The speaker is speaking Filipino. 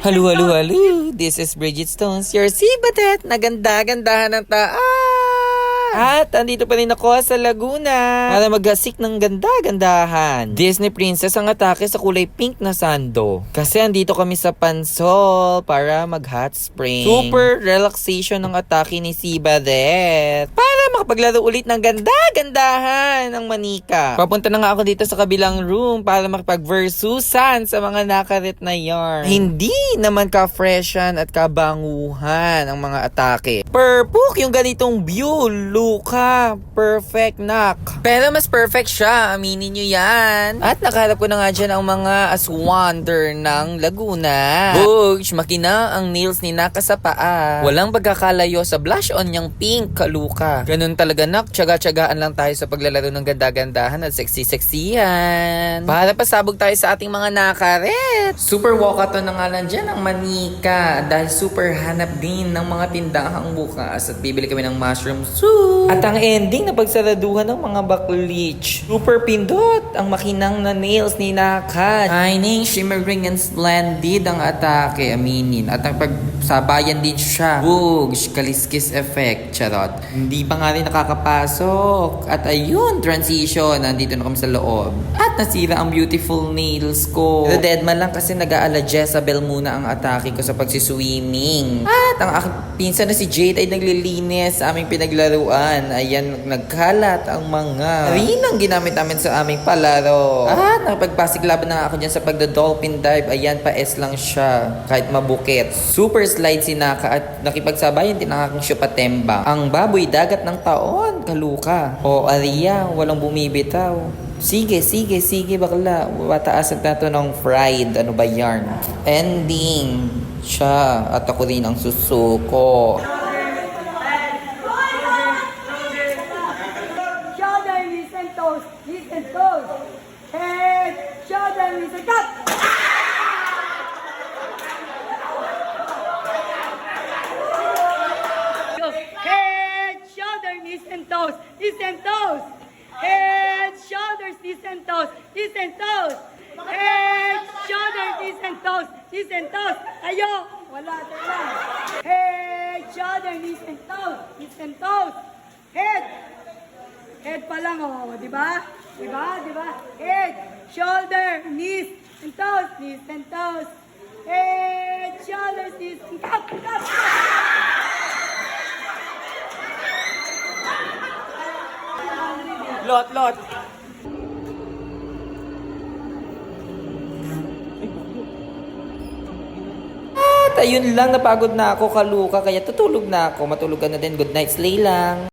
Hello, hello, hello. This is Bridget Stones, your sibatet na ganda-gandahan ng taas. At andito pa rin ako sa Laguna para maggasik ng ganda-gandahan. Disney Princess ang atake sa kulay pink na sando. Kasi andito kami sa Pansol para mag hot spring. Super relaxation ng atake ni Sibadet. Para makapaglaro ulit ng ganda-gandahan ng manika. Papunta na nga ako dito sa kabilang room para makipag-versusan sa mga nakarit na yarn. Hindi naman ka-freshan at kabanguhan ang mga atake. Perpuk yung ganitong view, Luka. Perfect knock. Pero mas perfect siya, aminin nyo yan. At nakaharap ko na nga dyan ang mga aswander ng Laguna. Bugs, makina ang nails ni Naka sa paa. Walang pagkakalayo sa blush on niyang pink, kaluka. Ganun talaga nak, tsaga-tsagaan lang tayo sa paglalaro ng ganda-gandahan at sexy-sexyhan. Para pasabog tayo sa ating mga nakaret. Super walkathon na nga lang dyan ang manika dahil super hanap din ng mga tindahang bukas at bibili kami ng mushroom soup. At ang ending na pagsaraduhan ng mga baklich. Super pindot ang makinang na nails ni Naka. Shining, shimmering, and splendid ang atake, aminin. At ang pagsabayan din siya. Bugs, kaliskis effect, charot. Hindi pa nga rin nakakapasok. At ayun, transition. Nandito na kami sa loob. At nasira ang beautiful nails ko. Pero deadman lang kasi nag-aala Jezabel muna ang atake ko sa pagsiswimming. At ang aking pinsan na si Jade ay naglilinis sa aming pinaglaruan. Ayan, nagkalat ang mga rinang ginamit namin sa aming palaro. At nakapagpasiglaban na ako dyan sa pagda-dolphin dive. Ayan, pa-S lang siya. Kahit mabukit. Super slide si Naka at nakipagsabayan din ang aking syupatemba. Ang baboy dagat ng taon, kaluka. O Aria, walang bumibitaw. Sige, sige, sige bakla. Pataasan nato ng fried. Ano ba yarn? Ending. Siya. At ako rin ang susuko. Shoulder, knees and toes, and toes. And cut. Go. Head, shoulder, knees and toes, knees and. Head, shoulders, knees and toes, knees and. Head, shoulder, knees and toes, knees and toes. Tayo. Wala, teka. Head, shoulder, knees and toes, knees. Head, Head pa lang, oh, di ba? Di ba? Di ba? Head, shoulder, knees, and toes, knees and toes. Head, shoulders, knees, and cut, cut. Lot, lot. At ayun lang, napagod na ako kaluka, kaya tutulog na ako. Matulog ka na din. Good night, slay lang.